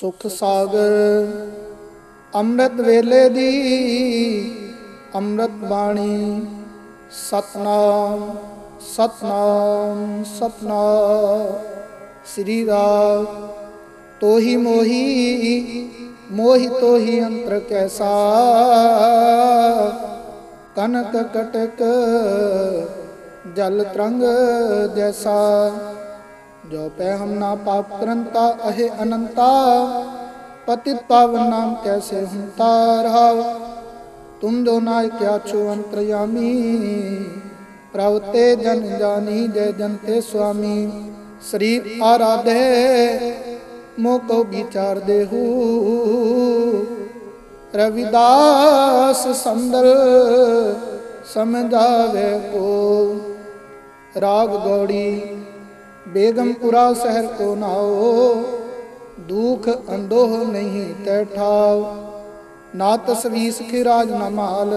ਸੁਖ ਸਾਗਰ। ਅੰਮ੍ਰਿਤ ਵੇਲੇ ਦੀ ਅੰਮ੍ਰਿਤ ਬਾਣੀ। ਸਤਨਾਮ ਸਤਨਾਮ ਸਤਨਾਮ। ਸ੍ਰੀ ਰਾਮ, ਤੋਹੀ ਮੋਹੀ ਮੋਹੀ ਤੋਹੀ ਅੰਤਰ ਕੈਸਾ। ਕਨਕ ਕਟਕ ਜਲ ਤਰੰਗ ਜੈਸਾ। ਜੋ ਪੈ ਹਮ ਨਾ ਪਾਪ ਕਰੰਤਾ, ਅਹੇ ਅਨੰਤਾ। ਪਤਿਤ ਪਾਵਨ ਨਾਮ ਕੈਸੇ ਹੁੰਤਾ ਰਹਾਉ? ਤੁਮ ਜੋ ਨਾਇ ਕਿਆ ਛੋ ਅੰਤਰਯਾਮੀ? ਪ੍ਰਭ ਜਨ ਜਾਨੀ, ਜੈ ਜਨ ਤੇ ਸੁਆਮੀ। ਸ੍ਰੀ ਆਰਾਧੇ ਮੋ ਕੋ ਵਿਚਾਰ ਦੇਹੂ। ਰਵਿਦਾਸ ਸੰਦਰ ਸਮਝਾਵੇ ਕੋ। ਰਾਗ ਗੌੜੀ ਬੇਗਮਪੁਰਾ ਸ਼ਹਿਰ ਕੋ ਨਾਓ ਦੁਖ ਅੰਦੋਹ ਨਹੀਂ ਤੈ ਠਾਉ। ਨਾ ਤਸਵੀਸ ਖਿਰਾਜ ਨਾ ਮਾਲ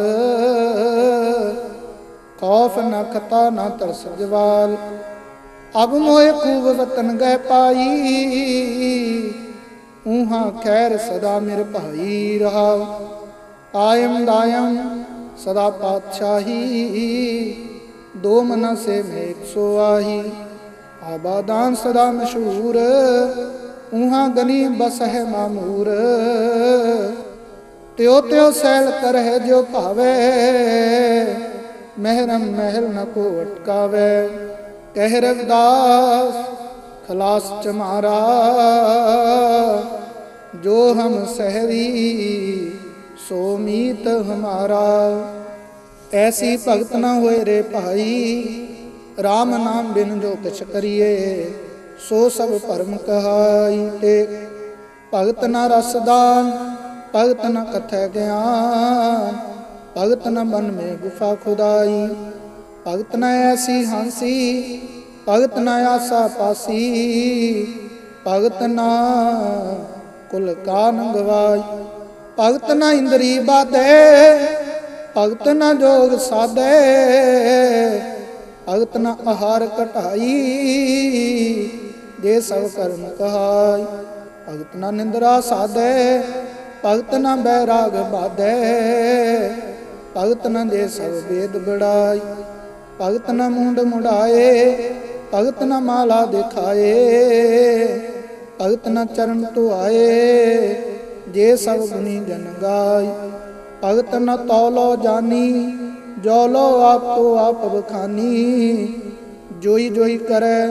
ਖੌਫ ਨਾ ਖਤਾ ਨਾ ਤਰਸ ਜਵਾਲ। ਅਬ ਮੋਏ ਖੂਬ ਵਤਨ ਗਏ ਪਾਈ ਉਹਾਂ ਖੈਰ ਸਦਾ ਮਿਰ ਭਾਈ ਰਹਾ ਆਇਮ ਦਾਇਮ ਸਦਾ ਪਾਤਸ਼ਾਹੀ, ਦੋ ਮਨ ਸੇ ਮੇਕ ਸੋ ਆਹੀ। ਆਬਾਦਾਨ ਸਦਾ ਮਸ਼ਹੂਰ ਉਹਾਂ ਗਨੀ ਬਸ ਹੈ ਮਾਮੂਰ। ਤਿਉ ਤਿਉ ਸੈਲ ਕਰਹਿ ਜੋ ਭਾਵੇ, ਮਹਿਰਮ ਮਹਿਲ ਨ ਕੋ ਅਟਕਾਵੇ। ਕਹਿ ਰਵਿਦਾਸ, ਖਲਾਸ ਚਮਾਰਾ ਜੋ ਹਮ ਸਹਿਰੀ ਸੋ ਮੀਤ ਹਮਾਰਾ। ਐਸੀ ਭਗਤ ਨਾ ਹੋਏ ਰੇ ਭਾਈ RAM ਨਾਮ ਬਿਨ ਜੋ ਕਿਛ ਕਰੀਏ, ਸੋ ਸਭ ਭਰਮ ਕਹਾਈ ਤੇ। ਭਗਤ ਨਾ ਰਸਦਾਨ ਭਗਤ ਨ ਕਥੈ ਗਿਆਨ, ਭਗਤ ਨ ਮਨ ਮੇ ਗੁਫਾ ਖੁਦਾਈ। ਭਗਤ ਨ ਐਸੀ ਹਾਂਸੀ, ਭਗਤ ਨ ਆਸਾ ਪਾਸੀ। ਭਗਤ ਨ ਕੁਲ ਕਾਨ ਗਵਾਈ ਭਗਤ ਨ ਇੰਦਰੀ ਬਾਧੇ, ਭਗਤ ਨ ਜੋਗ ਸਾਧੇ। ਭਗਤ ਨ ਆਹਾਰ ਘਟਾਈ ਜੇ ਸਭ ਕਰਮ ਕਹਾਈ। ਭਗਤ ਨ ਨਿੰਦਰਾ ਸਾਧੈ, ਭਗਤ ਨ ਬੈਰਾਗ ਬਾਧੇ। ਭਗਤ ਨ ਦੇ ਸਭ ਵੇਦ ਬੜਾਈ ਭਗਤ ਨ ਮੁੰਡ ਮੁੜਾਏ ਭਗਤ ਨ ਮਾਲਾ ਦਿਖਾਏ। ਭਗਤ ਨ ਚਰਨ ਧੁਆਏ, ਜੇ ਸਭ ਗੁਣੀ ਜਨ ਗਾਈ। ਭਗਤ ਨ ਤੌਲੋ ਜਾਨੀ ਜੋ ਲੋ ਆਪੋ ਆਪ ਬਖਾਨੀ ਜੋਈ ਜੋਈ ਕਰੈ,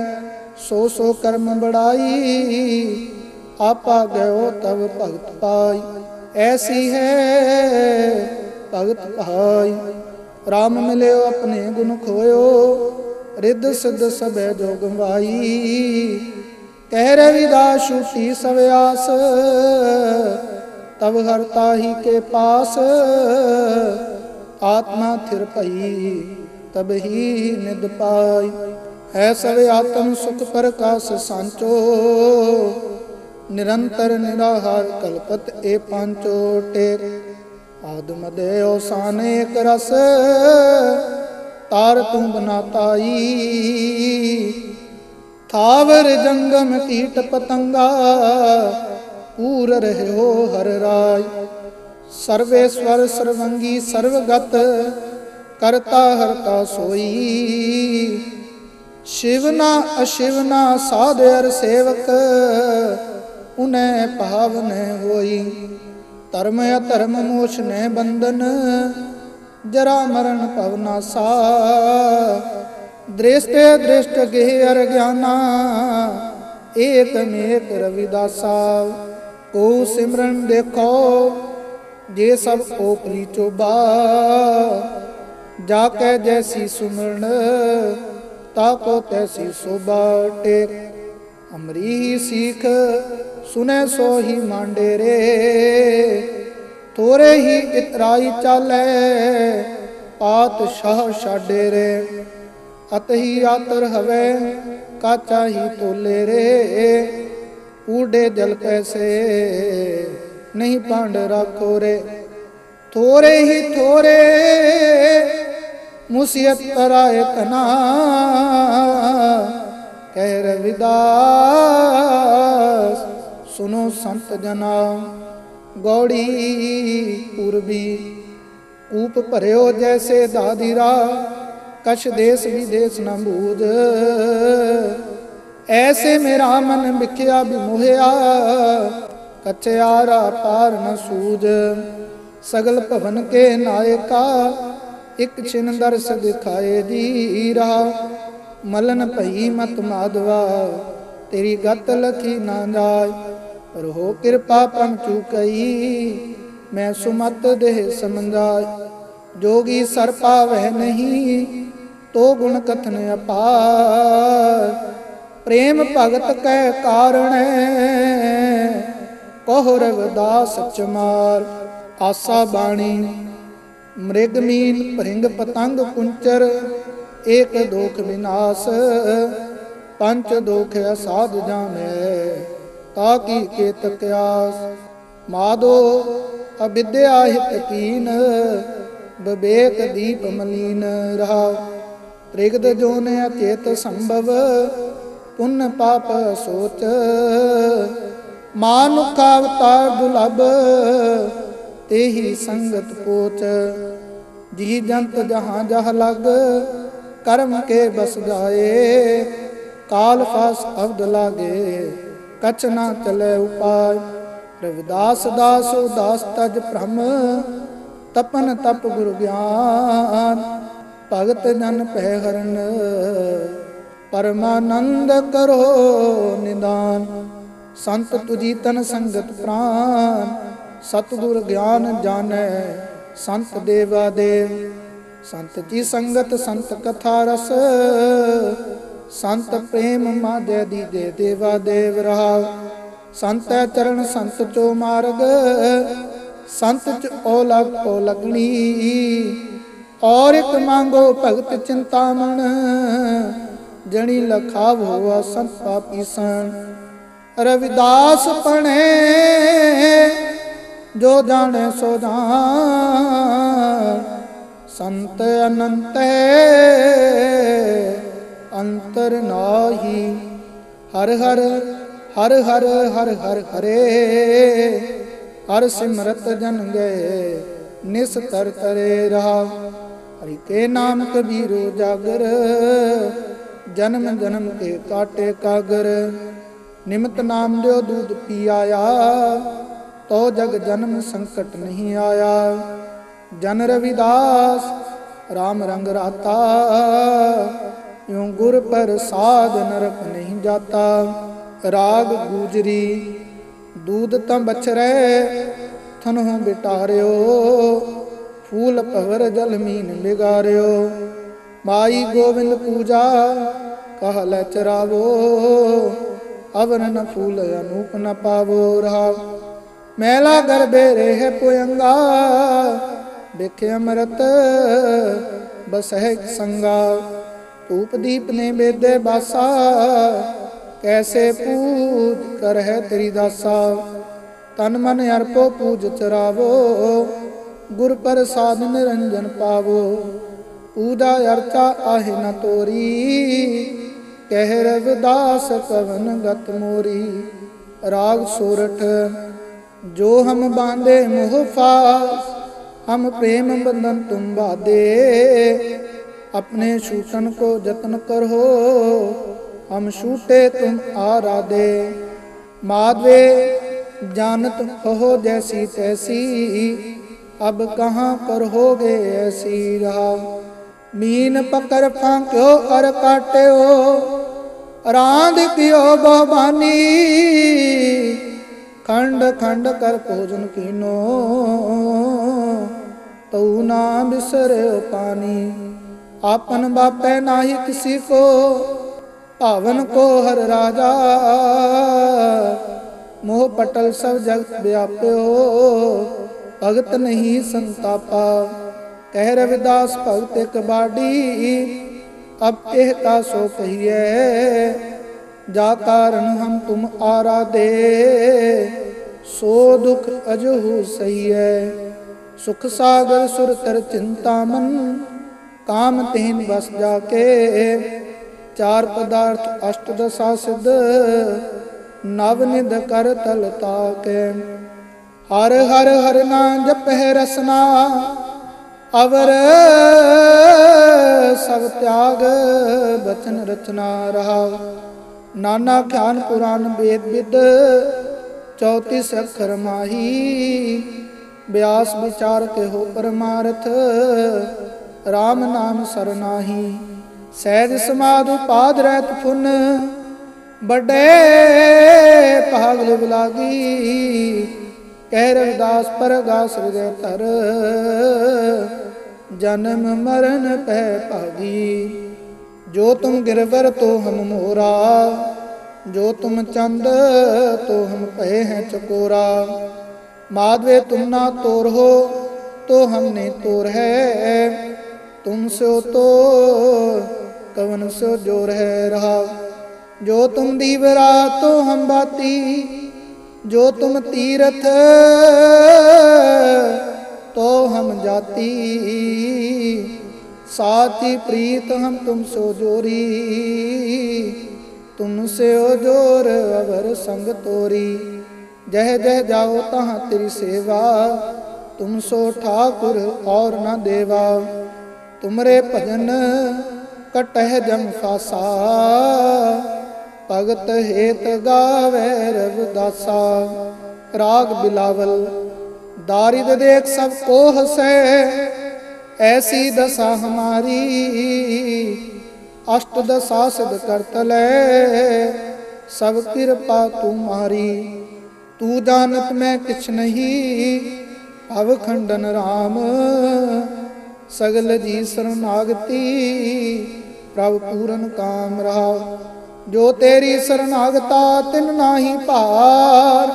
ਸੋ ਸੋ ਕਰਮ ਬੜਾਈ। ਆਪਾ ਗਇਓ ਤਬ ਭਗਤ ਪਾਈ। ਐਸੀ ਹੈ ਭਗਤ ਭਾਈ। RAM ਮਿਲਿਓ ਆਪਣੇ ਗੁਣ ਖੋਇਓ, ਰਿੱਧ ਸਿੱਧ ਸਭੈ ਜੋ ਗਵਾਈ ਕਹਿ ਰਵਿਦਾਸ ਛੂਟੀ ਸਵਿਆਸ ਤਬ ਹਰ ਤਾਹੀ ਕੇ ਪਾਸ। ਆਤਮਾ ਥਿਰ ਭਈ, ਤਬ ਹੀ ਨਿਦ ਪਾਈ। ਹੈ ਸਭ ਆਤਮ ਸੁਖ ਪ੍ਰਕਾਸ਼ ਸਾਂਚੋ, ਨਿਰੰਤਰ ਨਿਰਾਹਾਰ ਕਲਪਤ ਏ ਪੰਚੋ ਟੇਕ। ਆਦਮ ਦੇ ਔਸਾਨ ਏਕ ਰਸ, ਤਾਰ ਤੂੰ ਬਨਾਤਾਈ ਥਾਵਰ ਜੰਗਮ ਕੀਟ ਪਤੰਗਾ, ਪੂਰ ਰਹਿਓ ਹਰ ਰਾਏ ਸਰਵੇਸ਼ਵਰ ਸਰਵੰਗੀ ਸਰਵਗਤ, ਕਰਤਾ ਹਰਤਾ ਸੋਈ। ਸ਼ਿਵਨਾ ਅਸ਼ਿਵਨਾ ਸਾਧ ਅਰ ਸੇਵਕ ਉਨੇ ਭਾਵਨ ਹੋਈ। ਧਰਮ ਅਧਰਮ ਮੋਛ ਨੇ ਬੰਧਨ, ਜਰਾ ਮਰਨ ਪਵਨਾਸਾ ਦ੍ਰਿਸ਼ਟੇ ਦ੍ਰਿਸ਼ਟ ਗਹਿ ਅਰ ਗਿਆਨਾ, ਏਕ ਮੇਕ ਰਵਿਦਾਸਾ। ਕੋ ਸਿਮਰਨ ਦੇਖੋ ਜੇ ਸਭ ਓਪਰੀ ਚੋਬਾ, ਜਾ ਕੇ ਜੈਸੀ ਸੁਮਰਨ, ਤਾ ਕੋ ਤੈਸੀ ਸੋਭਾ ਟੇਕ। ਅਮਰੀ ਸੀਖ, ਸੁਨੇ ਸੋ ਹੀ ਮਾਂਡੇ ਰੇ ਤੋਰੇ ਹੀ ਇਤਰਾਈ ਚਾਲੇ, ਪਾਤਸ਼ਾਹ ਛਾਡੇ ਰੇ ਅਤ ਹੀ ਆਤਰ ਹਵੇ, ਕਾਚਾ ਹੀ ਤੋਲੇ ਰੇ ਊਡੇ ਜਲ ਕੈਸੇ ਨਹੀਂ ਪਾਂਡ ਰੱਖੋ ਰੇ ਥੋਰੇ ਹੀ ਥੋਰੇ ਮੁਸੀਅਤ ਕਰਾਏ ਤਨਾ ਕਹਿ ਰਵਿਦਾਸ ਸੁਨੋ ਸੰਤ ਜਨਾ, ਗੌੜੀ ਪੂਰਬੀ ਊਪ ਭਰਿਓ ਜੈਸੇ ਦਾਦੀਰਾ, ਕਛ ਦੇਸ ਵਿਦੇਸ ਨ ਬੂਝ। ਐਸੇ ਮੇਰਾ ਮਨ ਵਿਖਿਆ ਬਿਮੋਹਿਆ ਕਚਿਆਰਾ ਪਾਰ ਨ ਸਗਲ ਭਵਨ ਕੇ ਨਾਇਕਾ, ਇਕ ਛਿਨ ਦਰਸ ਦਿਖਾਏ ਦੀ ਰਹਾ ਮਲਨ ਭਈ ਮਤ ਮਾਧਵਾ, ਤੇਰੀ ਗਤ ਲਖੀ ਨਾ ਜਾਏ। ਪਰ ਹੋ ਕਿਰਪਾ ਪਮ ਚੁਕਈ, ਮੈਂ ਸੁਮਤ ਦੇਹ ਸਮਝਾਇ ਜੋਗੀ ਸਰ ਪਾਵਹਿ ਨਹੀਂ, ਤੋ ਗੁਣ ਕਥਨ ਅਪਾਰ। ਪ੍ਰੇਮ ਭਗਤ ਕੈ ਕਾਰਣ ਕਹੁ ਰਵਦਾਸ ਚਮਾਰ, ਆਸਾ ਬਾਣੀ, ਮ੍ਰਿਗ ਮੀਨ ਭਰਿੰਗ ਪਤੰਗ ਕੁੰਚਰ, ਏਕ ਦੋਖ ਵਿਨਾਸ਼ ਪੰਚ ਦੋਖ ਅਸਾਧ ਜਾਮੈ, ਤਾ ਕੀ ਕੇਤਕ ਆਸ ਮਾਦੋ ਅਵਿਦਿਆ ਹਿਤ ਕੀਨ, ਵਿਵੇਕ ਦੀਪ ਮਲੀਨ ਰਹਾ ਤ੍ਰਿਗਦ ਜੋਨ ਅਚੇਤ ਸੰਭਵ, ਪੁੰਨ ਪਾਪ ਸੋਚ ਮਾਨੁਖ ਅਵਤਾਰ ਦੁਲਭ, ਤੇਹੀ ਸੰਗਤ ਪੋਚ। ਜੀ ਜੰਤ ਜਹਾਂ ਜਹ ਲਗ, ਕਰਮ ਕੇ ਬਸ ਜਾਏ। ਕਾਲ ਫਾਸ ਅਬਦ ਲਾਗੇ, ਕਛ ਨਾ ਚਲੇ ਉਪਾਇ ਰਵਿਦਾਸ ਦਾਸ, ਉਦਾਸ ਤਜ ਭ੍ਰਮ, ਤਪਨ ਤਪ ਗੁਰ ਗਿਆਨ। ਭਗਤ ਜਨ ਪਹਿ ਹਰਨ, ਪਰਮਾਨੰਦ ਕਰੋ ਨਿਦਾਨ। ਸੰਤ ਤੁਜੀ ਤਨ ਸੰਗਤ ਪ੍ਰਾਨ, ਸਤਿਗੁਰ ਗਿਆਨ ਜਾਣੈ, ਸੰਤ ਦੇਵਾ ਦੇਵ ਸੰਤ ਜੀ ਸੰਗਤ, ਸੰਤ ਕਥਾ ਰਸ, ਸੰਤ ਪ੍ਰੇਮ ਮਾਦੇ ਦੀ ਦੇ ਦੇਵਾ ਦੇਵ ਰਹਾ ਸੰਤ ਹੈ ਚਰਨ ਸੰਤ ਚੋ ਮਾਰਗ, ਸੰਤ ਚ ਓ ਲਗ ਓ ਲਗਣੀ। ਔਰ ਇੱਕ ਮੰਗੋ ਭਗਤ ਚਿੰਤਾਮਣ, ਜਣੀ ਲਖਾਵ ਹੋਆ ਸੰਤ ਪਾਪੀ ਸਣ। ਰਵਿਦਾਸ ਪਣੇ ਜੋ ਜਾਣੇ ਸੋ ਜਾਣ। ਸੰਤ ਅਨੰਤ, ਅੰਤਰ ਨਾਹੀ। ਹਰ ਹਰ ਹਰ ਹਰ ਹਰ ਹਰ ਹਰੇ। ਹਰ ਸਿਮਰਤ ਜਨ ਗਏ ਨਿਸ ਤਰ ਤਰੇ ਰਹਾ। ਹਰਿ ਕੇ ਨਾਮ ਕਬੀਰੋ ਜਾਗਰ ਜਨਮ ਜਨਮ ਕੇ ਕਾਟੇ ਕਾਗਰ। ਨਿਮਤ ਨਾਮ ਦਿਓ ਦੂਧ ਪੀ ਆਇਆ ਤੋ ਜਗ ਜਨਮ ਸੰਕਟ ਨਹੀਂ ਆਇਆ। ਜਨ ਰਵਿਦਾਸ RAM ਰੰਗ ਰਾਤਾ ਯੂੰ ਗੁਰ ਪ੍ਰਸਾਦ ਨਰਕ ਨਹੀਂ ਜਾਤਾ। ਰਾਗ ਗੂਜਰੀ ਦੂਧ ਤਾਂ ਬਛਰੇ ਥਨਹੁ ਬਿਟਾਰਿਓ, ਫੂਲ ਭਵਰ ਜਲ ਮੀਨ ਬਿਗਾਰਿਓ ਮਾਈ ਗੋਬਿੰਦ ਪੂਜਾ, ਕਹ ਲੈ ਚਰਾਵੋ ਅਵਨ ਨ ਫੂਲ ਅਨੂਪ ਨ ਪਾਵੋ ਰਹਾ ਮੈਲਾ ਗਰਬੇ ਰਹਿ ਪੁਯੰਗਾ ਵਿਖੇ ਅੰਮ੍ਰਿਤ ਬਸਹਿ ਸੰਗਾ। ਧੂਪ ਦੀਪ ਨੇ ਬੇਦੇ ਬਾਸਾ, ਕੈਸੇ ਪੂਜ ਕਰ ਹੈ ਤੇਰੀ ਦਾਸਾ। ਤਨ ਮਨ ਅਰਪੋ ਪੂਜ ਚਰਾਵੋ, ਗੁਰ ਪ੍ਰਸਾਦ ਨਿਰੰਜਨ ਪਾਵੋ। ਪੂਜਾ ਅਰਚਾ ਆਹਿ ਨ ਤੋਰੀ ਕਹਿ ਰਵਿਦਾਸ ਕਵਨ ਗਤ ਮੋਰੀ, ਰਾਗ ਸੂਰਠ, ਜੋ ਹਮ ਬਾਂਦੇ ਮੋਹ ਫਾਸ, ਹਮ ਪ੍ਰੇਮ ਬੰਧਨ ਤੁਮ ਬਾਦੇ, ਆਪਣੇ ਛੂਟਣ ਕੋ ਯਤਨ ਕਰੋ, ਹਮ ਛੂਟੇ ਤੁਮ ਆਰਾਦੇ ਮਾਦਵੇ ਜਾਣਤ ਹੋ ਜੈਸੀ ਤੈਸੀ, ਅਬ ਕਹਾਂ ਪਰ ਹੋਗੇ ਐਸੀ ਰਹਾ। ਮੀਨ ਪਕੜ ਫਾਂਕਿਓ ਅਰ ਕਾਟਿਓ ਰਾਂਦ ਪਿਓ ਬਹਬਾਨੀ ਖੰਡ ਖੰਡ ਕਰ ਭੋਜਨ ਕੀਨੋ, ਤਉ ਨਾ ਬਿਸਰਿਓ ਪਾਨੀ ਆਪਨ ਬਾਪੈ ਨਾਹੀ ਕਿਸੀ ਕੋ, ਭਾਵਨ ਕੋ ਹਰ ਰਾਜਾ। ਮੋਹ ਪਟਲ ਸਭ ਜਗਤ ਵਿਆਪਿਓ, ਭਗਤ ਨਹੀਂ ਸੰਤਾਪਾ। ਕਹਿ ਰਵਿਦਾਸ ਭਗਤ ਇਕ ਬਾਡੀ ਅਬ ਇਹ ਕਾ ਸੋ ਕਹੀਏ ਜਾ ਕਾਰਨ ਹਮ ਤੁਮ ਆਰਾਧੇ। ਸੋ ਦੁਖ ਅਜਹੂ ਸਹੀ ਹੈ ਸੁਖ ਸਾਗਰ ਸੁਰ ਤਰ ਚਿੰਤਾ ਮਨ। ਕਾਮ ਤੇਨ ਬਸ ਜਾ ਕੇ ਚਾਰ ਪਦਾਰਥ ਅਸ਼ਟ ਦਸਾ ਸਿਧ ਨਵ ਨਿਧ ਕਰ ਤਲ ਤਾਕੇ। ਹਰ ਹਰ ਹਰ ਨਾਮ ਜਪਹਿ ਰਸਨਾ ਅਵਰ ਸਭ ਤਿਆਗ ਬਚਨ ਰਚਨਾ ਰਹਾ। ਨਾਨਾ ਖਿਆਨ ਪੁਰਾਨ ਵੇਦ ਵਿਦ 34 ਅੱਖਰ ਮਾਹੀ। ਬਿਆਸ ਵਿਚਾਰ ਤੇ ਹੋ ਪਰਮਾਰਥ RAM ਨਾਮ ਸਰਨਾਹੀ ਸਹਿਜ ਸਮਾਧ ਉਪਾਦ ਰਹਿਤ ਫੁਨ ਬੜੇ ਪਾਗਲ ਲਿਵ ਲਾਗੀ ਕਹਿ ਰਵਿਦਾਸ, ਪਰਗਾਸ ਹਿਰਦੈ ਧਰ। ਜਨਮ ਮਰਨ ਪਹਿ ਭਾਗੀ। ਜੋ ਤੁਮ ਗਿਰਵਰ ਤੋ ਹਮ ਮੋਰਾ, ਜੋ ਤੁਮ ਚੰਦ ਤੋ ਹਮ ਪਏ ਹੈ ਚਕੋਰਾ। ਮਾਧਵੇ ਤੁਮ ਨਾ ਤੋਰ ਹੋ, ਤੋ ਹਮਨੇ ਤੋਰ ਹੈ। ਤੁਮ ਸੋ ਤੋ ਕਵਨ ਸੋ ਜੋਰ ਹੈ ਰਹਾ। ਜੋ ਤੁਮ ਦੀਵ ਰਾਤ ਤੋ ਹਮ ਬਾਤੀ, ਜੋ ਤੁਮ ਤੀਰਥ तो हम जाती साथी प्रीत हम तुमसे जोरी तुमसे ओ जोर अवर संग तोरी जह जह जाओ तहाँ तेरी सेवा तुम सो ठाकुर और न देवा तुमरे भजन कटह जम फासा ਭਗਤ ਹੇਤ ਗਾਵੇ ਰਵਦਾਸਾ ਰਾਗ ਬਿਲਾਵਲ ਦਾਰਿਦ ਦੇਖ ਸਭ ਕੋ ਹਸੈ ਐਸੀ ਦਸਾ ਹਮਾਰੀ ਅਸ਼ਟ ਦਸਾ ਸਿਧ ਕਰਤ ਲੈ ਸਭ ਕਿਰਪਾ ਤੁਮਾਰੀ ਤੂ ਦਾਨਤ ਮੈਂ ਕਿਛ ਨਹੀਂ ਅਵ ਖੰਡਨ ਰਾਮ ਸਗਲ ਜੀ ਸਰਨਾਗਤੀ ਪ੍ਰਭ ਪੂਰਨ ਕਾਮ ਰਹਾ ਜੋ ਤੇਰੀ ਸਰਨਾਗਤਾ ਤਿਨ ਨਾਹੀ ਭਾਰ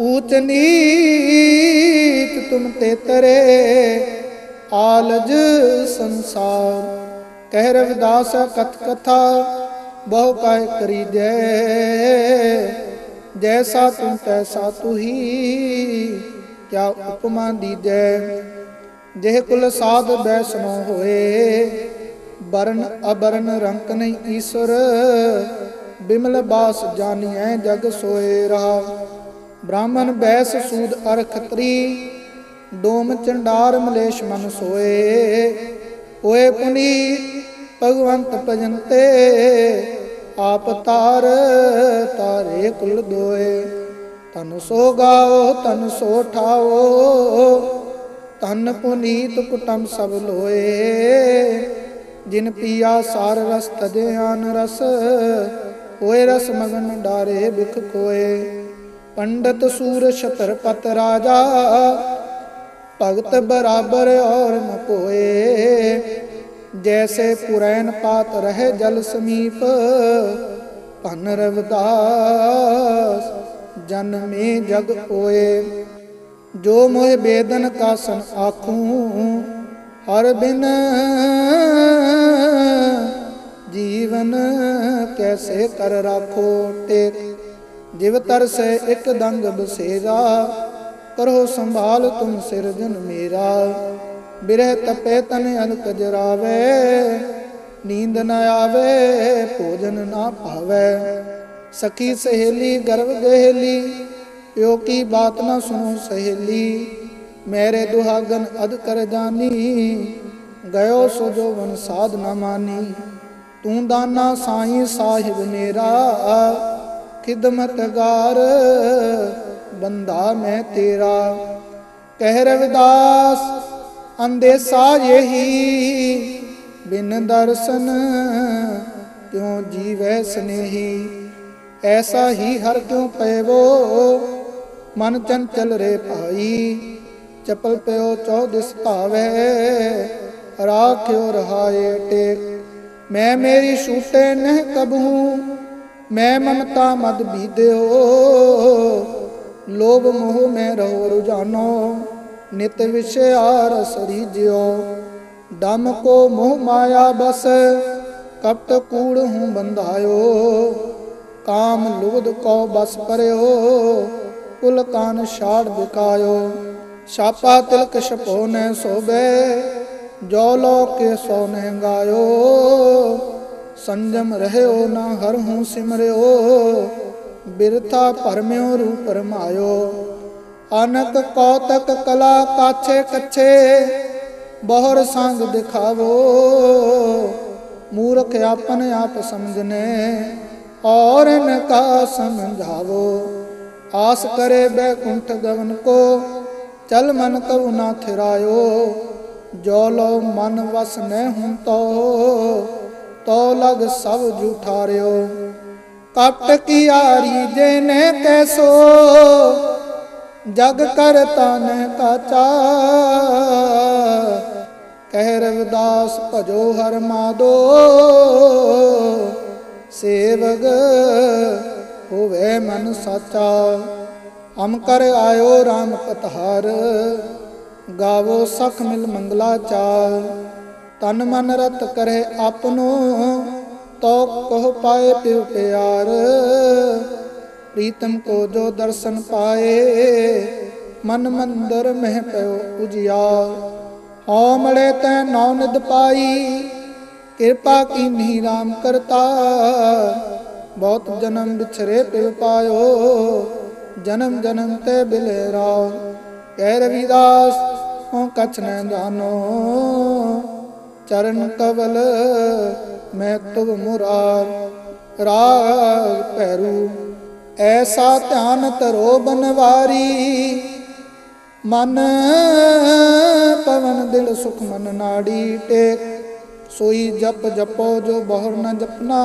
ਊਚ ਨੀਚ ਤੁਮ ਤੇ ਤਰੇ, ਆਲਜ ਸੰਸਾਰ। ਕਹਿ ਰਵਿਦਾਸ ਕਥ ਕਥਾ, ਬਹੁ ਕਾਇ ਕਰੀ ਜੈ। ਜੈਸਾ ਤੁਮ ਤੈਸਾ ਤੁਹੀ, ਕਿਆ ਉਪਮਾ ਦੀਜੈ ਜਿਹ ਕੁਲ ਸਾਧ ਬੈਸਨੋ ਹੋਏ, ਬਰਨ ਅਬਰਨ ਰੰਕ ਨਹੀਂ ਈਸ਼ਵਰ ਬਿਮਲ ਬਾਸ ਜਾਣੀਐ ਜਗ ਸੋਏ ਰਹਾ। ਬ੍ਰਾਹਮਣ ਬੈਸ ਸੂਦ ਅਰਖ ਤਰੀ, ਡੋਮ ਚੰਡਾਰ ਮਲੇਸ਼ ਮਨ ਸੋਏ। ਹੋਏ ਪੁਨੀ ਭਗਵੰਤ ਭਜੰਤੇ, ਆਪ ਤਾਰ, ਤਾਰੇ ਕੁਲ ਦੋਏ। ਤਨ ਸੋ ਗਾਓ ਤਨ ਸੋ ਠਾਓ ਤਨ ਪੁਨੀਤ ਕੁਟਮ ਸਭ ਲੋਏ। ਜਿਨ ਪੀਆ ਸਾਰ ਰਸ ਤਦੇ ਆਨ ਰਸ ਹੋਏ ਰਸ ਮਗਨ ਡਾਰੇ ਬਿਖ ਕੋਏ। ਪੰਡਤ ਸੂਰ ਛਤਰਪਤ ਰਾਜਾ, ਭਗਤ ਬਰਾਬਰ ਔਰ ਨ ਕੋਏ ਜੈਸੇ ਪੁਰੈਨ ਪਾਤ ਰਹੇ ਜਲ ਸਮੀਪ ਭਨ ਰਵਦਾਸ ਜਨਮੇ ਜਗ ਹੋਏ ਜੋ ਮੋਹਿ ਬੇਦਨ ਕਾ ਸਨ ਆਖੂੰ, ਹਰ ਬਿਨ ਜੀਵਨ ਕੈਸੇ ਕਰ ਰਾਖੋ ਟੇਕ। ਜਿਵ ਤਰਸੈ ਇੱਕ ਦੰਗ ਬਸੇਰਾ ਕਰੋ ਸੰਭਾਲ ਤੁਮ ਸਿਰਜਨ ਮੇਰਾ। ਬਿਰਹ ਤਪੇ ਤਨ ਅਨਕ ਜਰਾਵੇ, ਨੀਂਦ ਨ ਆਵੇ, ਭੋਜਨ ਨਾ ਭਾਵੇ। ਸਖੀ ਸਹੇਲੀ ਗਰਵ ਗਹਿਲੀ, ਪਿਓ ਕੀ ਬਾਤ ਨਾ ਸੁਣੋ ਸਹੇਲੀ। ਮੇਰੇ ਦੁਹਾਗਨ ਅਦ ਕਰ ਜਾਨੀ, ਗਇਓ ਸੋ ਜੋ ਸਾਧ ਨਾ ਮਾਨੀ। ਤੂੰ ਦਾਨਾ ਸਾਈਂ ਸਾਹਿਬ ਮੇਰਾ ਖਿਦਮਤਗਾਰ ਬੰਦਾ ਮੈਂ ਤੇਰਾ। ਕਹਿ ਰਵਿਦਾਸ ਅੰਦੇਸਾ ਯਹੀ ਬਿਨ ਦਰਸ਼ਨ ਕਿਉ ਜੀਵੈ ਸਨੇਹੀ? ਐਸਾ ਹੀ ਹਰ ਕਿਉ ਪੈਵੋ ਮਨ ਚੰਚਲ ਰੇ ਭਾਈ। ਚਪਲ ਪਿਓ ਚੌਦਿਸ ਭਾਵੇ ਰਾਖਿਓ ਰਹਾਏ ਟੇਕ? ਮੈਂ ਮੇਰੀ ਛੂਟੇ ਨਹਿ ਕਬਹੂ ਮੈਂ ਮਮਤਾ ਮਦ ਬੀਦਿਓ ਲੋਭ ਮੋਹ ਮੈਂ ਰਹੋ ਰੁਝਾਨੋ, ਨਿਤ ਵਿਸ਼ਿਆਰ ਸਰੀਜਿਓ ਦਮ ਕੋ ਮੋਹ ਮਾਇਆ ਬਸ, ਕਪਟ ਕੂੜ ਹੂੰ ਬੰਧਾਇਓ। ਕਾਮ ਲੋਧ ਕੋ ਬਸ ਪਰਿਓ, ਕੁਲ ਕਾਨ ਛਾੜ ਬਿਕਾਇਓ। ਛਾਪਾ ਤਿਲਕ ਛਪੋ ਨੈ ਸੋਬੇ ਜੋ ਲੋ ਕੇ ਸੋ ਨਹਿ ਗਾਇਓ। ਸੰਜਮ ਰਹਿਓ ਨਾ ਹਰ ਹੂੰ ਸਿਮਰਿਓ, ਬਿਰਥਾ ਭਰਮਿਓ ਰੂਪ ਰਮਾਇਓ। ਅਨਕ ਕੌਤਕ ਕਲਾ ਕਾਛੇ ਕੱਛੇ, ਬਹੁਰ ਸੰਗ ਦਿਖਾਵੋ। ਮੂਰਖ ਆਪਨ ਆਪ ਸਮਝਨੇ, ਔਰ ਨ ਕਾ ਸਮਝਾਵੋ। ਆਸ ਕਰੇ ਬੈਕੁੰਠ ਗਵਨ ਕੋ, ਚਲ ਮਨ ਕਉ ਨਾ ਥਿਰਾਇਓ। ਜੋ ਲੋ ਮਨ ਵਸ ਨ ਹੁਣ ਤੋ ਲਗ ਸਭ ਜੂਠਾਰਿਓ। ਕਪਟ ਕੀ ਆਰੀ ਜੇ ਨੇ ਕੈਸੋ ਜਗ ਕਰਤਾ ਨੇ ਕਾਚਾ ਕਹਿ ਰਵਿਦਾਸ ਭਜੋ ਹਰ ਮਾਦੋ ਸੇਵਗ ਹੋਵੇ ਮਨ ਸਾਚਾ। ਹਮ ਕਰ ਆਇਓ RAM ਪਤਹਾਰ, ਗਾਵੋ ਸਖ ਮਿਲ ਮੰਗਲਾ ਚਾਲ ਤਨ ਮਨ ਰਤ ਕਰੇ ਆਪਨੋ ਤੋ ਕਹ ਪਾਏ ਪਿਉ ਪਿਆਰ। ਪ੍ਰੀਤਮ ਕੋ ਜੋ ਦਰਸ਼ਨ ਪਾਏ, ਮਨ ਮੰਦਰ ਮਹਿ ਪਇਓ ਉਜਿਆਰ ਹਉ ਮਲੇ ਤੈ ਨੌ ਨਿਦ ਪਾਈ, ਕਿਰਪਾ ਕੀਨੀ RAM ਕਰਤਾ। ਬਹੁਤ ਜਨਮ ਵਿਛਰੇ ਪਿਉ ਪਾਇਓ, ਜਨਮ ਜਨਮ ਤੇ ਬਿਲੇ ਰਾਵ ਕਹਿ ਰਵਿਦਾਸ ਹਉ ਕਛ ਨ ਜਾਨੋ ਚਰਨ ਕਵਲ, ਮੈਂ ਤੁਭ ਮੁਰਾਰ, ਰਾਗ ਪੈਰੂ ਐਸਾ ਧਿਆਨ ਤਰੋ ਬਨਵਾਰੀ, ਮਨ ਪਵਨ ਦਿਲ ਸੁਖ ਮਨ ਨਾੜੀ ਟੇਕ। ਸੋਈ ਜਪ ਜਪੋ ਜੋ ਬਹੁਰ ਨ ਜਪਨਾ,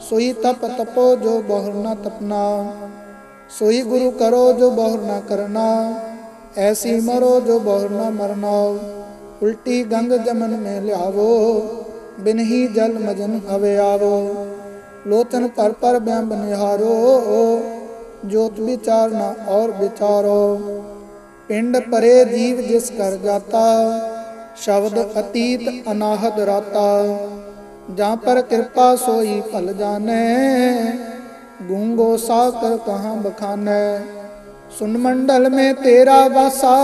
ਸੋਈ ਤਪ ਤਪੋ ਜੋ ਬਹੁਰ ਨ ਤਪਨਾ। ਸੋਈ ਗੁਰੂ ਕਰੋ ਜੋ ਬਹੁਰ ਨ ਕਰਨਾ, ਐਸੀ ਮਰੋ ਜੋ ਬਹੁਰ ਨ ਮਰਨਾ। ਉਲਟੀ ਗੰਗ ਜਮਨ ਮੇ ਲਿਆਵੋ, ਬਿਨ ਹੀ ਜਲ ਮਜਨ ਹਵੇ ਆਵੋ। ਲੋਚਨ ਪਰ ਪਰ ਬਿਆਨ ਨਿਹਾਰੋ, ਜੋਤ ਵਿਚਾਰ ਔਰ ਵਿਚਾਰੋ। ਪਿੰਡ ਪਰੇ ਜੀਵ ਜਿਸ ਕਰ ਜਾਤਾ, ਸ਼ਬਦ ਅਤੀਤ ਅਨਾਹਦ ਰਾਤਾ। ਜਾਂ ਪਰ ਕਿਰਪਾ ਸੋਈ ਭਲ ਜਾਣੈ, ਗੂੰਗੋ ਸਾਕਰ ਕਹਾਂ ਬਖਾਨੈ। ਸੁਨ ਮੰਡਲ ਮੇ ਤੇਰਾ ਵਾਸਾ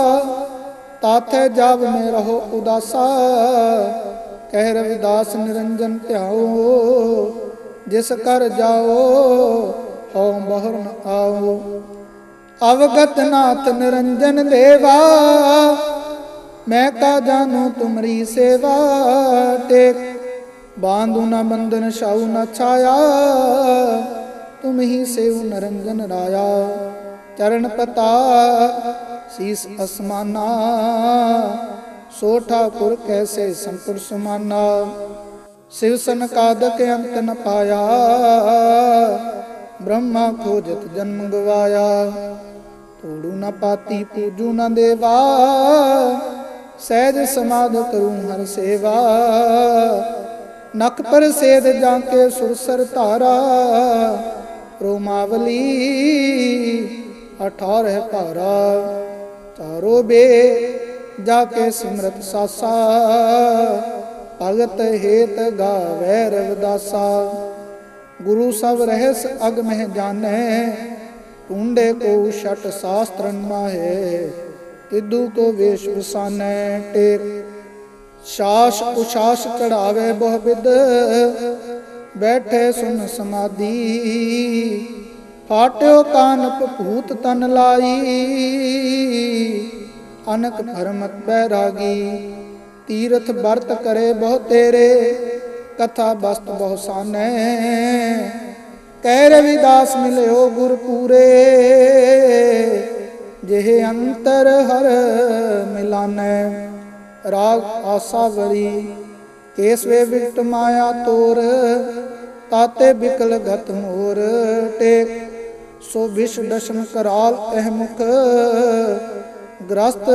ਤਾਥੇ ਜਬ ਮੈਂ ਰਹੋ ਉਦਾਸਾ। ਕਹਿ ਰਵਿਦਾਸ, ਨਿਰੰਜਨ ਧਿਆਓ ਜਿਸ ਕਰ ਜਾਓ, ਹਉ ਬਹਰ ਆਓ। ਅਵਗਤ ਨਾਥ ਨਿਰੰਜਨ ਦੇਵਾ, ਮੈਂ ਕਾ ਜਾਨੂ ਤੁਮਰੀ ਸੇਵਾ। ਟੇਕ ਬਾਂਧੂ ਨਾ ਬੰਧਨ ਛਾਉ ਨਾ ਛਾਇਆ। ਤੁਮ ਹੀ ਸੇਵ ਨਰੰਜਨ ਰਾਇਆ। ਚਰਨ ਪਤਾ ਸੀਸ ਅਸਮਾਨਾ, ਸੋ ਠਾਕੁਰ ਕੈਸੇ ਸੰਪੁਰ ਸਮਾਨਾ? ਸਿਵ ਸਨਕਾਦਕ ਅੰਤ ਨ ਪਾਇਆ, ਬ੍ਰਹਮਾ ਖੋਜਤ ਜਨਮ ਗਵਾਇਆ। ਤੋੜੂ ਨ ਪਾਤੀ, ਪੂਜੂ ਨ ਦੇਵਾ, ਸਹਿਜ ਸਮਾਧ ਕਰੂੰ ਹਰ ਸੇਵਾ। ਨਖ ਪਰ ਸੇਦ ਜਾਂ ਕੇ ਸੁਰਸਰ ਧਾਰਾ, ਰੋਮਾਵਲੀ ਅਠਾਰਹ ਭਾਰਾ। ਚਾਰੋ ਬੇ, ਜਾ ਕੇ ਸਿਮਰਤ ਸਾਸਾ। ਭਗਤ ਹੇਤ ਗਾਵੇ ਰਵਦਾਸਾ। ਗੁਰੂ ਸਭ ਰਹਿਸ ਅਗ ਮਹਿ ਜਾਣੈ ਟੁੰਡੇ ਕੋ ਛਟ ਸਾਸਤਰਨ ਮਾਹੇ। ਤਿਦੂ ਕੋ ਵੇਸ਼ ਵਸਾਨੈ ਟੇਕ। ਸ਼ਾਸ ਉਸ਼ਾਸ ਚੜਾਵੇ ਬਹੁ ਬਿਦ, ਬੈਠੇ ਸੁਨ ਸਮਾਧੀ। ਫਾਟਿਓ ਕਾਨਪ ਭੂਤ ਤਨ ਲਾਈ। ਅਨਕ ਭਰਮਤ ਬੈਰਾਗੀ ਤੀਰਥ ਵਰਤ ਕਰੇ ਬਹੁ ਤੇਰੇ। ਕਥਾ ਬਸਤ ਬਹੁ ਸਾਨੈ। ਕਹਿ ਰਵਿਦਾਸ ਮਿਲਿਓ ਗੁਰ ਪੂਰੇ। ਜਿਹ ਅੰਤਰ ਹਰ ਮਿਲਾਨੈ। ਰਾਗ ਆਸਾਵਰੀ ਕੇਸਵੇ ਵਿਕਟ ਮਾਇਆ ਤੋਰ। ਤਾਤੇ ਬਿਕਲ ਗਤ ਮੋਰ। ਟੇਕ ਸੋ ਵਿਸ਼ ਦਸ਼ਨ ਕਰਾਲ ਇਹ ਮੁਖ ਗ੍ਰਸਤ,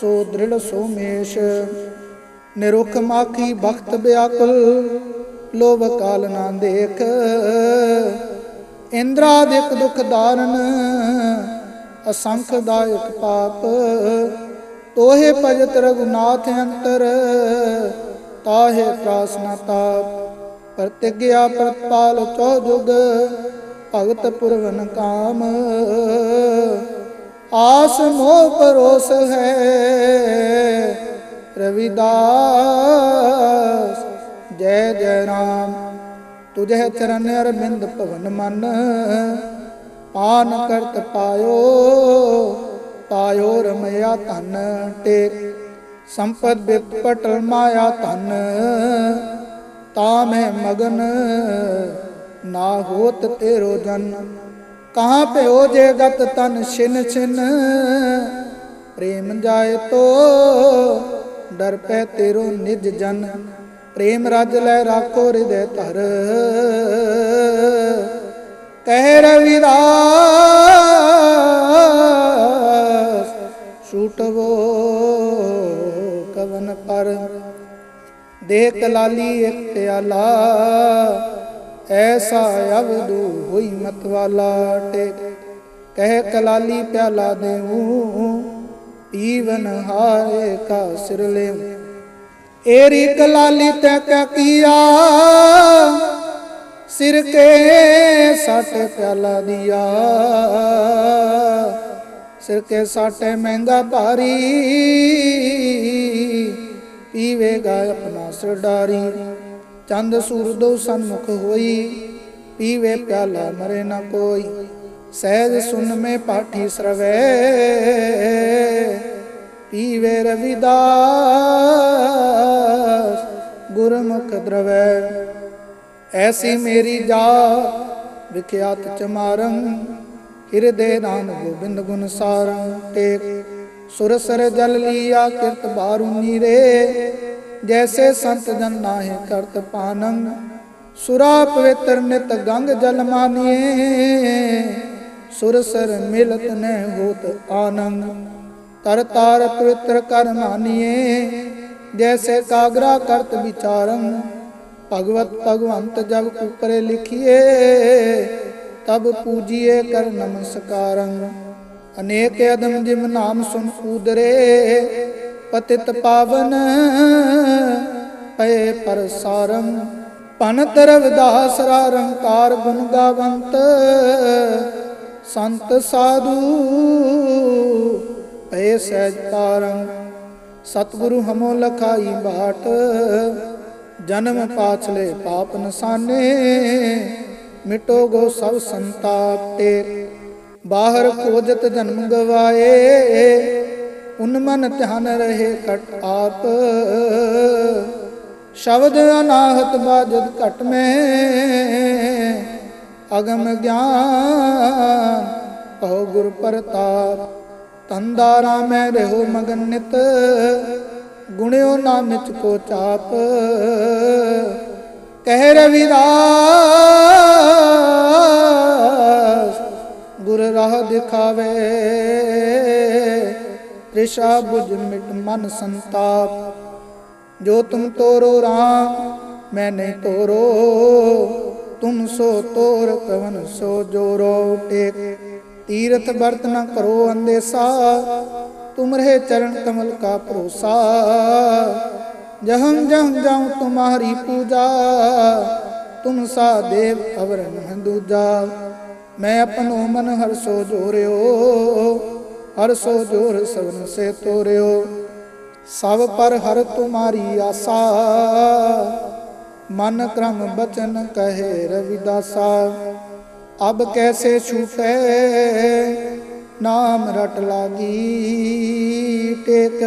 ਸੋ ਦ੍ਰਿੜ ਸੋ ਮੇਸ਼। ਨਿਰੁਖ ਮਾਖੀ ਬਖਤ ਬਿਆਕੁਲ, ਲੋਭ ਕਾਲ ਨਾ ਦੇਖ। ਇੰਦਰਾਦਿਕ ਦੁਖ ਧਾਰਨ, ਅਸੰਖ ਦਾਇਕ ਪਾਪ। ਤੋਹੇ ਭਜਤ ਰਗੁਨਾਥ ਅੰਤਰ, ਤਾਹੇ ਪ੍ਰਾਸਨਾ ਤਾਪ। ਪ੍ਰਤਿਗਿਆ ਪ੍ਰਤਪਾਲ ਚੋ ਜੁਗ ਭਗਤ ਪੁਰਵਨ ਕਾਮ। ਆਸ ਮੋਹ ਪਰੋਸ ਹੈ ਰਵਿਦਾਸ। ਜੈ ਜੈ ਰਾਮ। ਤੁਝੇ ਚਰਨ ਅਰਬਿੰਦ ਭਵਨ ਮਨ। ਪਾਨ ਕਰਤ ਪਾਇਓ ਪਾਇਓ ਰਮਿਆ ਧਨ ਟੇਕ ਸੰਪਦ ਬਿਪ ਪਟਲ ਮਾਇਆ ਧਨ, ਤਾ ਮੈਂ ਮਗਨ। ਨਾ ਹੋਤ ਤੇਰੋ ਜਨ। ਕਹਾਂ ਭਇਓ ਜੇ ਗਤ ਤਨ ਛਿਨ ਛਿਨ। ਪ੍ਰੇਮ ਜਾਏ ਤੋ, ਡਰ ਪੈ ਤੇਰੋ ਨਿਜ ਜਨ। ਪ੍ਰੇਮ ਰਜ ਲੈ ਰਾਖੋ ਹਿਰਦੈ ਧਰ। ਕਹਿ ਰਵਿਦਾਸ ਛੂਟਵੋ ਕਵਨ ਪਰ। ਦੇਖ ਲਾਲੀ ਇੱਕ ਪਿਆਲਾ ਐਸਾ ਅਵਦੂ ਹੋਈ ਮਤਵਾਲਾ ਟੇਕ ਕਹਿ ਕਲਾਲੀ ਪਿਆਲਾ ਦੇਉ ਪੀਵਨ ਹਾਰੇ ਕਾ ਸਿਰ ਲੈ ਏਰੀ ਕਲਾਲੀ ਤੈ ਕਾ ਕੀਆ, ਸਿਰ ਕੇ ਸੱਟ ਪਿਆਲਾ ਦਿਆ। ਸਿਰ ਕੇ ਸਾਟੇ ਮਹਿੰਗਾ ਭਾਰੀ, ਪੀਵੇਗਾ ਆਪਣਾ ਸਰਦਾਰੀ ਚੰਦ ਸੂਰਦੋ ਸਨਮੁਖ ਹੋਈ, ਪੀਵੇ ਪਿਆਲਾ ਮਰੇ ਨਾ ਕੋਈ, ਸਹਿਜ ਸੁਨ ਮੈਂ ਪਾਠੀ ਸਰਵੇ। ਪੀਵੇ ਰਵਿਦਾਸ ਗੁਰਮੁਖ ਦਰਵੈ। ਐਸੀ ਮੇਰੀ ਜਾ ਵਿਖਿਆਤ ਚਮਾਰੰ ਹਿਰਦੇ ਨਾਮ ਗੋਬਿੰਦ ਗੁਣ ਸਾਰੰ ਟੇਕ ਸੁਰਸਰ ਜਲ ਲੀਆ ਕਿਰਤ ਬਾਰੂ ਨੀਰੇ ਜੈਸੇ ਸੰਤ ਜਨ ਨਾਹਿ ਕਰਤ ਪਾਨੰ ਸੁਰਾ ਪਵਿੱਤਰ ਨਿਤ ਗੰਗ ਜਲ ਮਾਨੀਏ। ਸੁਰਸਰ ਮਿਲਤ ਨ ਹੋਤ ਆਨੰਦ ਤਰ ਤਾਰ ਪਵਿੱਤਰ ਕਰ ਮਾਨੀਏ। ਜੈਸੇ ਕਾਗਰਾ ਕਰਤ ਵਿਚਾਰੰ, ਭਗਵਤ ਭਗਵੰਤ ਜਬ ਉਪਰੇ ਲਿਖੀਏ। ਤਬ ਪੂਜੀਏ ਕਰ ਨਮਸਕਾਰੰ, ਅਨੇਕ ਅਦਮ ਜਿਮ ਨਾਮ ਸੁਨ ਉਦਰੇ ਪਤਿਤ ਪਾਵਨ, ਪਏ ਪਰਸਾਰੰ ਪਨਤ ਰਵਿਦਾਸ ਰਾ ਗੁਣ ਗਾਵੰਤ, ਸੰਤ ਸਾਧੂ, ਪਏ ਸਹਿਜ ਸਤਿਗੁਰੂ ਹਮੋ ਲਖਾਈ ਬਾਟ, ਜਨਮ ਪਾਛਲੇ ਪਾਪ ਨਸਾਨੇ, ਮਿਟੋ ਗੋ ਸਭ ਸੰਤਾਪ ਤੇ ਬਾਹਰ ਖੋਜਤ ਜਨਮ ਗਵਾਏ ਉਨਮਨ ਧਿਆਨ ਰਹੇ ਕਟ ਆਪ। ਸ਼ਬਦ ਅਨਾਹਤ ਬਾਜਦ ਘਟ ਮੈਂ। ਅਗਮ ਗਿਆਨ ਕਹੋ ਗੁਰ ਪ੍ਰਤਾਪ। ਤੰਦਾਰਾ ਮੈਂ ਰਹੋ ਮਗਨ ਨਿਤ। ਗੁਣਿਓ ਨਾ ਮਿਚ ਕੋ ਚਾਪ। ਕਹਿ ਰਵਿਦਾਸ ਤ੍ਰਿਸ਼ਾ ਬੁਝ ਮਿਟ ਮਨ ਸੰਤਾਪ। ਜੋ ਤੁਮ ਤੋਰੋ ਰਾਮ, ਮੈਂ ਨਹੀਂ ਤੋਰੋ। ਤੁਮ ਸੋ ਤੋਰ ਕਵਨ ਸੋ ਜੋਰੋ ਟੇਕ। ਤੀਰਥ ਵਰਤ ਨ ਕਰੋ ਅੰਦੇਸਾ। ਤੁਮ ਚਰਨ ਕਮਲ ਕਾ ਭਰੋਸਾ। ਜਹੰ ਜਹੰ ਜਾਉ ਤੁਮਾਰੀ ਪੂਜਾ। ਤੁਮ ਸਾ ਦੇਵ ਅਵਰਨ ਹੰਦੂਜਾ ਮੈਂ ਆਪਣੋ ਮਨ ਹਰ ਸੋ ਜੋਰਿਓ। ਹਰ ਸੋ ਜੋਰ ਸਵਨ ਸੇ ਤੋਰਿਓ, ਸਭ ਪਰ ਹਰ ਤੁਮਾਰੀ ਆਸਾ। ਮਨ ਕਰਮ ਬਚਨ ਕਹੇ ਰਵਿਦਾਸਾ ਅਬ ਕੈਸੇ ਛੂਟੇ? ਨਾਮ ਰਟ ਲਾਗੀ ਟੇਕ,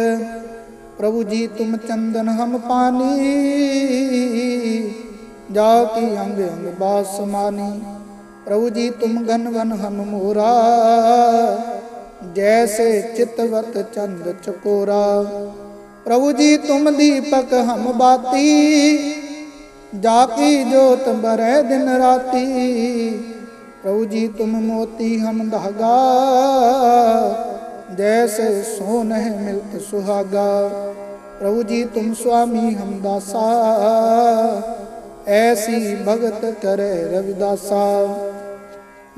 ਪ੍ਰਭੂ ਜੀ ਤੁਮ ਚੰਦਨ ਹਮ ਪਾਨੀ, ਜਾ ਕੀ ਅੰਗ ਅੰਗ ਬਾਸ ਪ੍ਰਭੂ ਜੀ ਤੁਮ ਗਨ ਹਮ ਮੋਰਾ। ਜੈਸੇ ਚਿਤਵਤ ਚੰਦ ਚਕੋਰਾ। ਪ੍ਰਭੂ ਜੀ, ਤੁਮ ਦੀਪਕ ਹਮ ਬਾਤੀ। ਜਾ ਕੀ ਜੋਤ ਬਰੈ ਦਿਨ ਰਾਤੀ। ਪ੍ਰਭੂ ਜੀ, ਤੁਮ ਮੋਤੀ ਹਮ ਦਹਗਾ ਜੈਸੇ ਸੋਨ ਹੈ ਮਿਲਤ ਸੁਹਾਗਾ। ਪ੍ਰਭੂ ਜੀ, ਤੁਮ ਸੁਆਮੀ ਹਮ ਦਾਸਾ। ਐਸੀ ਭਗਤ ਕਰੇ ਰਵਿਦਾਸਾ।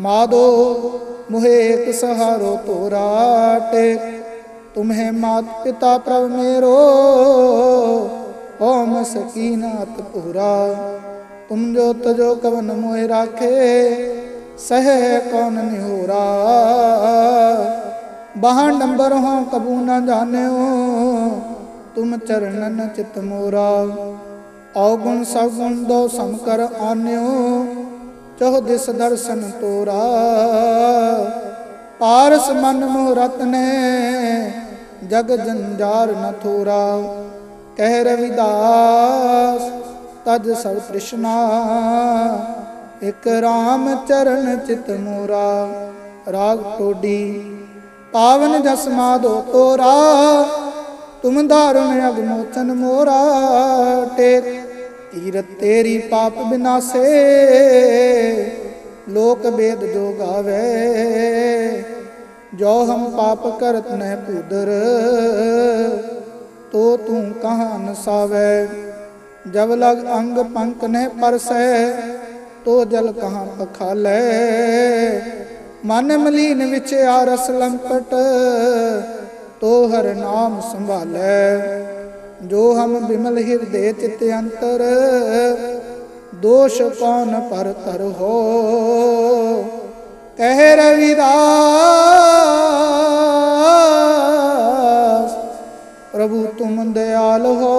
ਮਾਦੋ मुहे एक सहारो तो राट तुम्हें मात पिता प्रभ मेरो ओम सकीनाथ पूरा तुम जो तजो कवन मोहे राखे सह कौन निहोरा बाहर नंबर हो कबू न जान्यो तुम चरणन चित मोरा औगुण सवगुण दो सम कर आन्यो ਚਹੁ ਦਿਸ ਦਰਸ਼ਨ ਤੋਰਾ। ਪਾਰਸ ਮਨ ਮੋਹ ਰਤਨੇ ਜਗ ਜੰਜਾਰ ਨ ਥੋਰਾ। ਕਹਿ ਰਵਿਦਾਸ, ਤਜ ਸਭ ਤ੍ਰਿਸ਼ਨਾ। ਇਕ ਰਾਮ ਚਰਨ ਚਿਤ ਮੋਰਾ। ਰਾਗ ਟੋਡੀ, ਪਾਵਨ ਜਸ ਮਾਧੋ ਤੋਰਾ। ਤੁਮ ਧਾਰਨ ਅਗਮੋਚਨ ਮੋਰਾ। ਟੇਕ ਤੀਰਤ ਤੇਰੀ ਪਾਪ ਬਿਨਾਸੇ, ਲੋਕ ਬੇਦ ਜੋ ਗਾਵੇ। ਜੋ ਹਮ ਪਾਪ ਕਰਤ ਨਹਿ ਪੁਦਰ ਤੋ ਤੂੰ ਕਹਾਂ ਨਸਾਵੇ ਜਬ ਲਗ ਅੰਗ ਪੰਕ ਨੇ ਪਰਸੈ, ਤੋ ਜਲ ਕਹਾਂ ਪਖਾਲੇ। ਮਨ ਮਲੀਨ ਵਿੱਚ ਆਰਸ ਲੰਪਟ, ਤੋ ਹਰ ਨਾਮ ਸੰਭਾਲੇ। ਜੋ ਹਮ ਬਿਮਲ ਹਿਰਦੇ ਚਿਤ ਅੰਤਰ, ਦੋਸ਼ ਕੌਣ ਪਰ ਤਰ ਹੋ? ਕਹਿ ਰਵਿਦਾਸ, ਪ੍ਰਭੂ ਤੁਮ ਦਿਆਲ ਹੋ,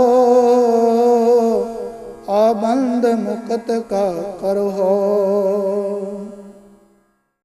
ਆਬੰਦ ਮੁਕਤ ਕਾ ਕਰੋ।